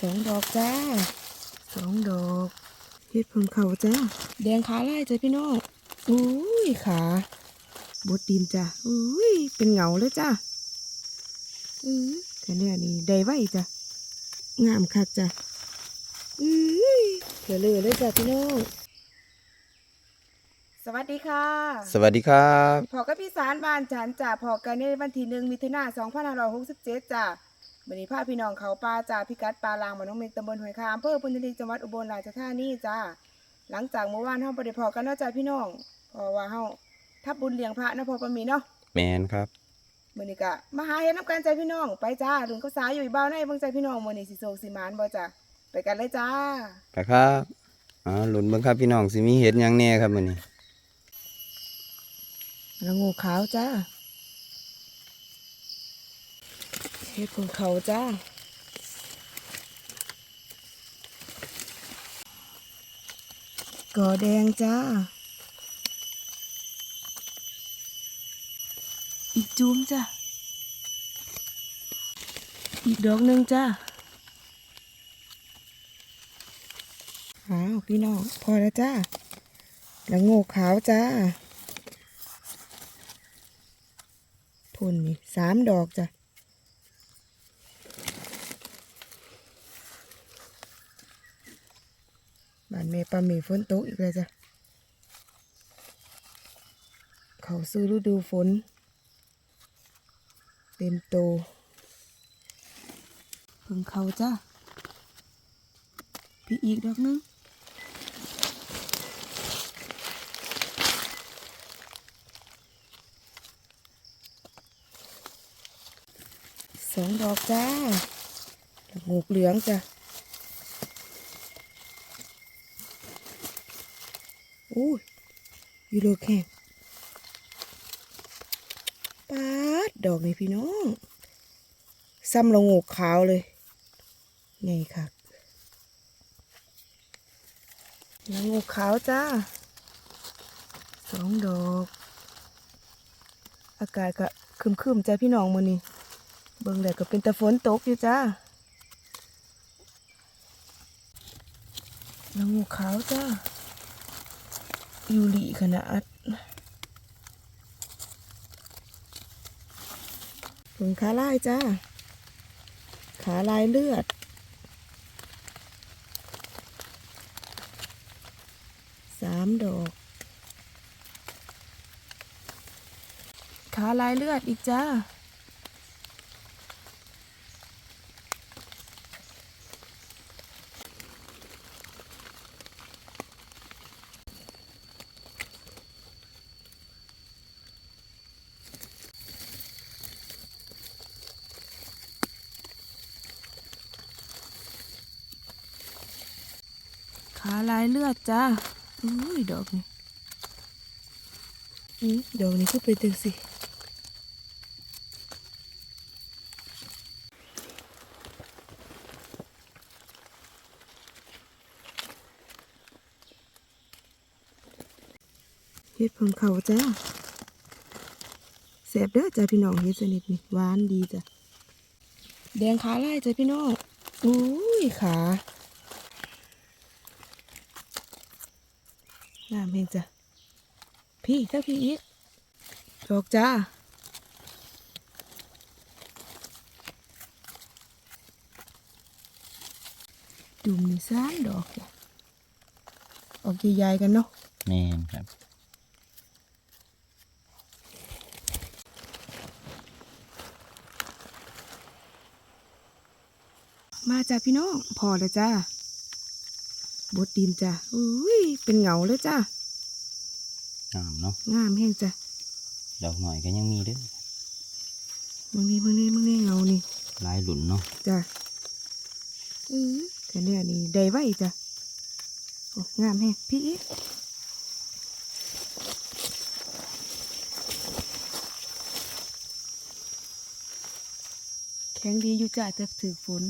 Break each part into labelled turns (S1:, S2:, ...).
S1: สองดอกจ้าสองดอกเฮ็ดเพิ่งเขาจ้าแดงขาไล่จ้ะพี่น้องอุ้ยขาบดดินจ้ะอุ้ยเป็นเหงาเลยจ้าอือแต่เนี่ยนี่ได้ไว้จ้ะงามคักจ้ะอุ้ยเถื่อเลยเลยจ้ะพี่น้องสวัสดีค่ะ
S2: สวัสดีครับ
S1: พอกับพี่สารบ้านฉันจ้ะพอกันในวันที่หนึ่งมิถุนาสองพันห้าร้อยหกสิบเจ็ดจ้ะ วันนี้พาพี่น้องเขาปลาจ้าพิกัดปลาลางบ้านน้องเมกตำบลหอยคามอำเภอพุนทรีจังหวัดอุบลราชธานีจ้าหลังจากเมื่อวานเฮาบ่ได้พอกันเนาะจ้าพี่น้องเพราะว่าเฮาทับบุญเลี้ยงพระเนาะพอประมีเนาะ
S2: แมนครับ
S1: มื้อนี้ก็มาหาเฮ็ดน้ำกันจ้าพี่น้องไปจ้าลุงก็สายอยู่อีบ้าวในเบิ่งจ้าพี่น้องมื้อนี้สิโศกสิหมานบ่จ้าไปกันเลยจ้า
S2: ไปครับอ๋อหลุนเบิ่งครับพี่น้องสิมีเห็ดหยังแน่ครับมื้อนี้
S1: ละงูขาวจ้า เฮ็ดของเขาจ้ากอแดงจ้า อีกจูมจ้า อีกดอกหนึ่งจ้าอ้าวพี่น้อง พอแล้วจ้า และโงูขาวจ้าพุ่นนี่สามดอกจ้ะ บ้านเมปลามีฝนตกอีกแล้วจ้ะ เขาซื้อฤดูฝน เต็มโตพิ่งเขาจ้ะ พี่อีกดอกนึงสองดอกจ้างูเหลืองจ้ะ อู้ยอยู่เลยแค่ปาดดอกนี่พี่น้องซ้ำละงูขาวเลยไงค่ะละงูขาวจ้าสองดอก อากาศก็ครึมๆจ้าพี่น้องมือนี้เบิ่งแล้วก็เป็นต่ฝนตกอยู่จ้าล้วงูขาวจ้า ยูริขนาดเบิ่งขาลายจ้า ขาลายเลือด สามดอก ขาลายเลือดอีกจ้า ขาลายเลือดจ้าอุ้ยดอกนี่อืมดอกนี้ก็เป็นจังสิเฮ็ดเพิ่งเขาจ้าแสบเด้อจ้าพี่น้องเฮ็ดสนิทนี่หวานดีจ้ะแดงขาลายจ้ะพี่น้องอุ้ยขา งามเองจ้ะ พี่ถ้าพี่อีกดอกจ้าดุมนี่สามดอกจ้ะออกใหญ่ๆกันเนาะ
S2: แมนครับ
S1: มาจ้ะพี่น้องพอแล้วจ้า บดดินจ้ะอุ้ยเป็นเหงาเลยจ้างา
S2: มเนาะ
S1: งามแห้งจ้ะ
S2: ดอกหน่อยก็ยังมีเด้อ
S1: มึงนี่มึงนี่มึงนี่เงานี่
S2: หลายหลุนเนาะ
S1: จ้ะอือแต่เนี่ยนี่ได้ไว้จ้ะโอ้งามแฮะพี่อีกแข็งดีอยู่จ้ะแต่ถือฝน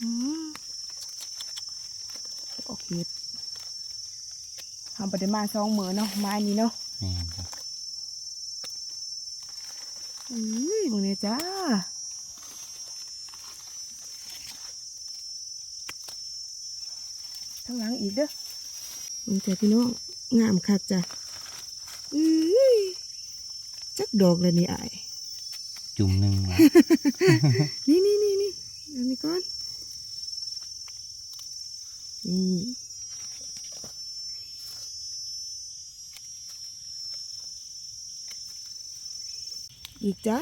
S1: อืม ก็บทำปฏิมาสองหมือเนาะไม้นี้เนาะ
S2: แม่บ
S1: อุ้ยมึงเนี่ยจ้าทั้งหลังอีกเด้อมึงจ้ะพี่น้องงามคักจ้ะอุ้ยจักดอกเลยนี่ไอ
S2: จุ่มหนึ่ง
S1: นี่นี่นี่นี่อันนี้ก่อนนี่ อีกจ้า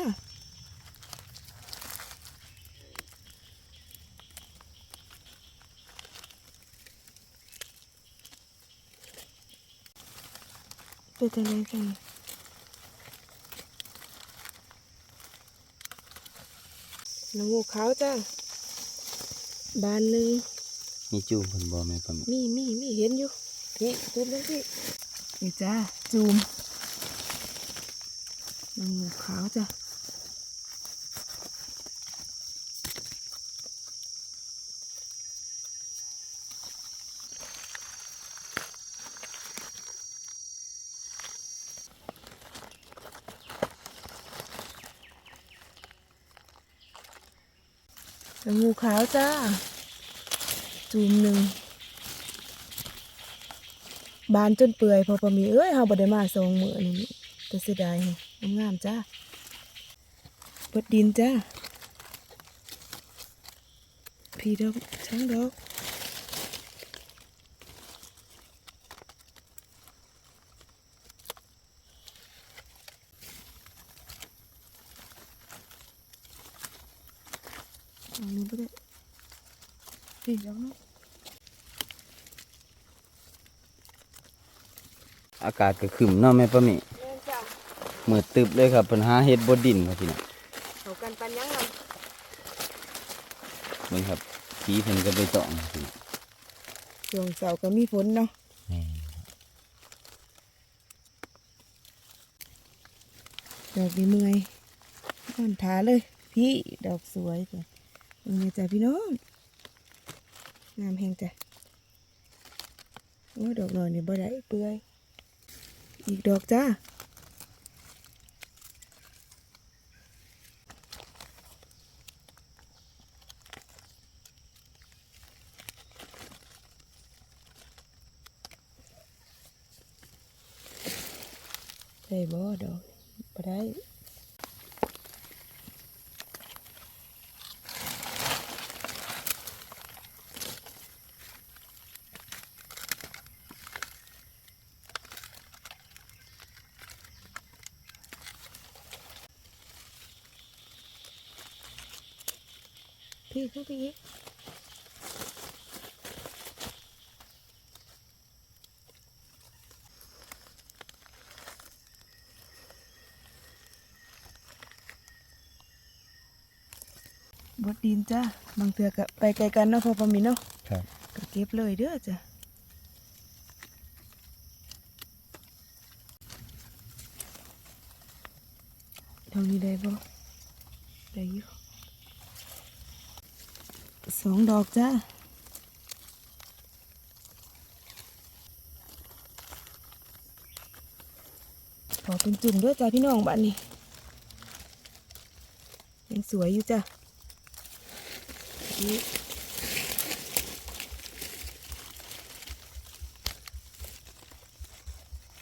S1: เป็นจังไงกันน้ำงูขาวจ้าบานหนึ่ง
S2: มีจุ่มเพิ่นบ่แม่ปะแม่
S1: มีมีมีเห็นอยู่พี่จุดเลยพี่นี่จ้าจูม น้ำงูขาวจ้ะงูขาวจ้า จูมหนึ่ง บานจนเปื่อยพอประมี เอ้ยเฮาบ่ได้มาสองมื้อนี่แต่เสียดายแฮะ งามจ้าเปิดดินจ้าพี่ดอกช้างดอกอันนี้บ่ได้พี่ดอกเนาะ
S2: อากาศก็ครึมเนาะแม่ปะแม่
S1: แม่นจ้า
S2: มืดตึบเลยครับเพิ่นหาเฮ็ดบ่ดินครับพี่น้อง
S1: เขากันปันยังไง
S2: เบิ่งครับผีเพิ่นก็ไปตองพี่น้อง
S1: ช่วงเสาร์ก็มีฝนเนาะ
S2: แม่
S1: ดอกดีเมื่อยก่อนทาเลย พี่ดอกสวยจ้ะนี่จ้ะพี่น้องงามแหงจ้ะโอ้ดอกหน่อยนี่บ่ได้เปื่อยอีกดอกจ้า ได้บ่ดอกบ่ได้พี่ขึ้นไปอีก บดดินจ้าบางเถื่อก็ไปไกลกันเนาะพอพอมีเนาะ
S2: ครับ
S1: ก็เก็บเลยเด้อจ้ะเท่านี้ได้บ่ได้อยู่สองดอกจ้าขอเป็นจุ่มด้วยจ้าพี่น้องบ้านนี้ยังสวยอยู่จ้ะ นี่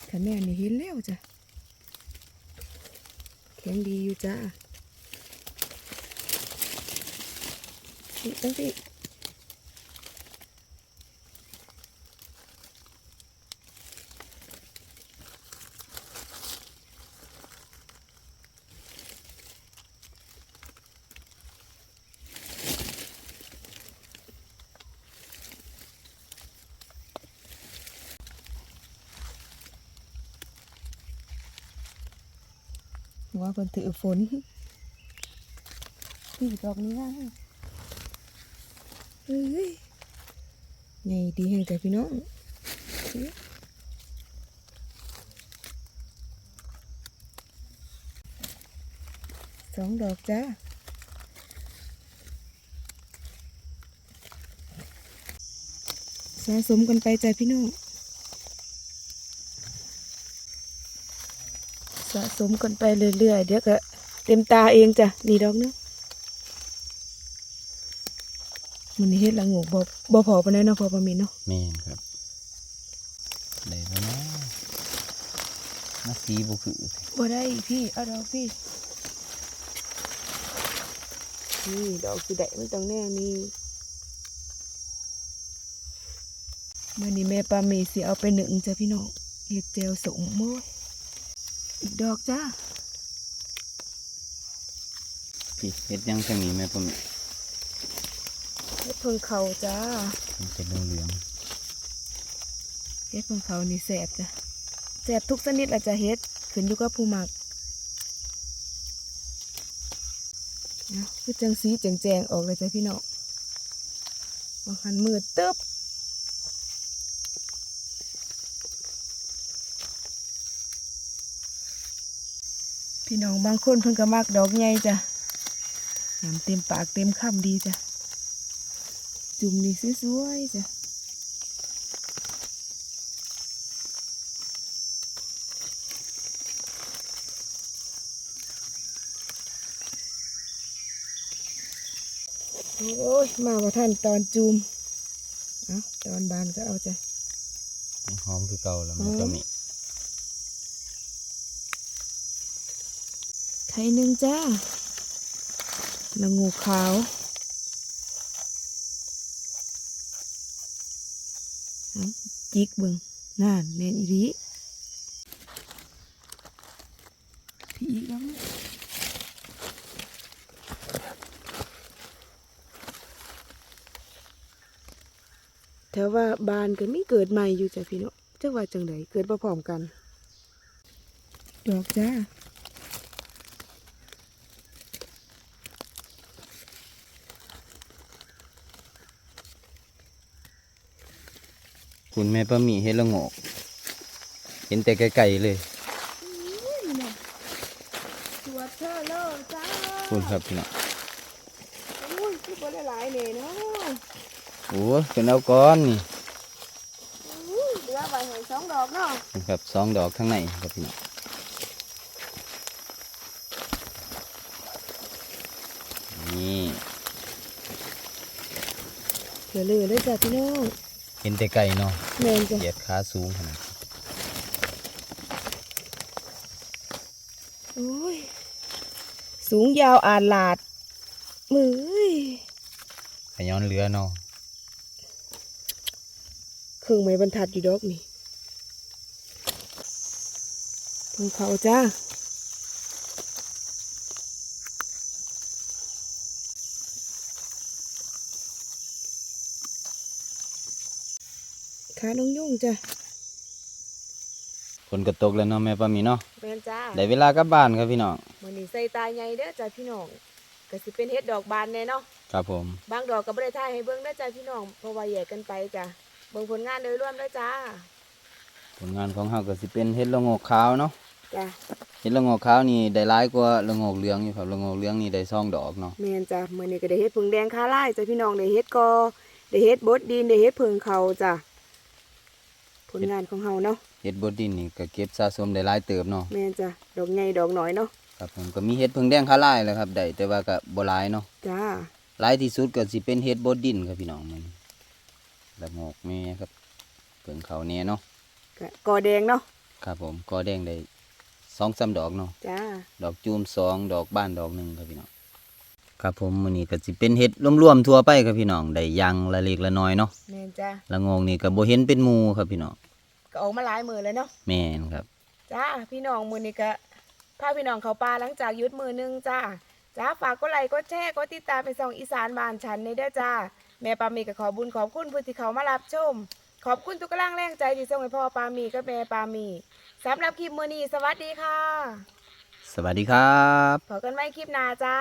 S1: ขันแม่นี่เห็นแล้วจ้ะ แข็งดีอยู่จ้าตั้งสิ ว่าคนถือฝนพี่ดอกนี้ง่าเฮ้ยไงดีแห่งแต่พี่น้องสองดอกจ้าสะสมกันไปจ้ะพี่น้องะสมกันไปเรื่อยๆ เดี๋ยวก็เต็มตาเองจ้ะนี่ดอกเนึงมันนี้เฮ็ดละโงกบ่บ่พอปานใดเนาะพอประมีเนาะ
S2: แม่นครับได้บ่นะมาสีบ่คือ
S1: บ่ได้พี่เอาดอกพี่นี่ดอกสิได้มันต้องแน่นี่มื้อนี้แม่ปามีสิเอาไปหนึ่งจ้ะพี่น้องเฮ็ดแจวสมโม้ย อีกดอกจ้า
S2: พี่เฮ็ดหยังจังนี้แม่ผม
S1: เฮ็ดเพิ่งเขาจ้า
S2: มันจะเหลือง
S1: เฮ็ดเพิ่งเขานี่แสบจ้ะแสบทุกชนิดละจ้ะเฮ็ดขึ้นอยู่กับผู้มักนะคือจังสีแจงๆออกเลยจ้ะพี่น้องบางคันมืดตึ๊บ พี่น้องบางคนเพิ่นก็มักดอกใหญ่จ้ะยำเต็มปากเต็มคำดีจ้ะ จุ่มนี่สวยๆจ้ะโอ้ยมาว่าท่านตอนจูม เอาตอนบานก็เอา
S2: ใจหอมคือเก่าแล้วม่
S1: อ๋อ
S2: ก็มี
S1: ไข่หนึ่งจ้าละงูขาวจิกบึงน่านแมนอีรีพี่อีกแล้วแถวว่าบานก็มีเกิดใหม่อยู่จ้ะพี่เนาะจักว่าจังไดเกิดมาพร้อมกัน ดอกจ้า
S2: คุณแม่ป้ามีเฮ็ดละโงกเห็นแต่ไกลๆเลย
S1: ตรวจเธอเลอจ้า
S2: คุณครับพี่น้อง
S1: โอ้ยคือบ่ได้หลายเลยเนาะ
S2: โอ้ยเป็นเอาก้อนนี่
S1: อุ้ยเหลือใบหอยสองดอกเนาะ
S2: นี่ครับสองดอกข้างในครับพี่น้องนี่
S1: เหลือเลยเลยจ้ะพี่น้อง
S2: เห็นแต่ไกลเนาะ
S1: แม่นจ้ะ
S2: เหยียดขาสูงขนาด
S1: โอ้ยสูงยาวอาดลาด มือเอ้ย
S2: ขย้อนเรือเนาะ
S1: เครื่องไม้บรรทัดอยู่ดอกนี่เพิ่งเขาจ้า ขาน้องยุ่งจ้ะ
S2: ฝนก็ตกแล้วเนาะแม่ป้ามีเนาะ
S1: แม่นจ้า
S2: ได้เวลากลับบ้านครับพี่น้อง
S1: มื้อนี้ใส่ตาใหญ่เด้อจ้าพี่น้องก็สิเป็นเฮ็ดดอกบานแน่เนาะ
S2: ครับผม
S1: บางดอกก็บ่ได้ถ่ายให้เบิ่งเด้อจ้าพี่น้องเพราะว่าแยกกันไปจ้ะเบิ่งผลงานโดยรวมเด้อจ้า
S2: ผลงานของเฮาก็สิเป็นเฮ็ดละโงกขาวเนาะ
S1: จ้ะ
S2: เฮ็ดละโงกขาวนี่ได้หลายกว่าละโงกเหลืองอยู่ครับละโงกเหลืองนี่ได้สองดอกเนาะ
S1: แม่นจ้ะมื้อนี้ก็ได้เฮ็ดผึ่งแดงคาลายจ้ะพี่น้องได้เฮ็ดกอได้เฮ็ดบดดินได้เฮ็ดผึ่งเขาจ้ะ ผลงานของเฮาเนาะ
S2: เฮ็ดบดดินนี่ก็เก็บสะสมได้หลายเติบเนาะ
S1: แม่นจ้ะดอกใหญ่ดอกน้อยเนาะ
S2: ครับผมก็มีเฮ็ดเพิ่งแดงคาลายแหล้วครับได้แต่ว่าก็บ่หลายเนาะ
S1: จ้า
S2: หลายที่สุดก็สิเป็นเฮ็ดบดดินครับพี่น้องมันละโงกแม่ครับเพิ่งเขาแน่เนาะ
S1: ก็กอแดงเนาะ
S2: ครับผมก็แดงได้สองสามดอกเนาะ
S1: จ้า
S2: ดอกจูมสองดอกบ้านดอกหนึ่งครับพี่น้อง ครับผมมื้อนี้ก็สิเป็นเฮ็ดรวมๆทั่วไปครับพี่น้องได้อยังละเล็กละน้อยเนาะ
S1: แม่นจ้ะ
S2: ละโงงนี่ก็บ่เห็นเป็นหมู่ครับพี่น้อง
S1: ก็ออกมาหลายมื้อแล้วเนาะ
S2: แม่นครับ
S1: จ้าพี่น้องมื้อนี้ก็พาพี่น้องเขาป่าหลังจากหยุดมื้อหนึงจ้าจ้าฝากกดไลค์กดแชร์กดติดตามไปส่องอีสานบ้านฉันในเด้อจ้าแม่ปามีก็ขอบุญขอบคุณผู้ที่เขามารับชม ขอบคุณทุกกำลังแรงใจที่ส่งให้พ่อปามีกับแม่ปามีสำหรับคลิปมื้อนี้สวัสดีค่ะ
S2: สวัสดีครับ
S1: พบกันใหม่คลิปหน้าจ้า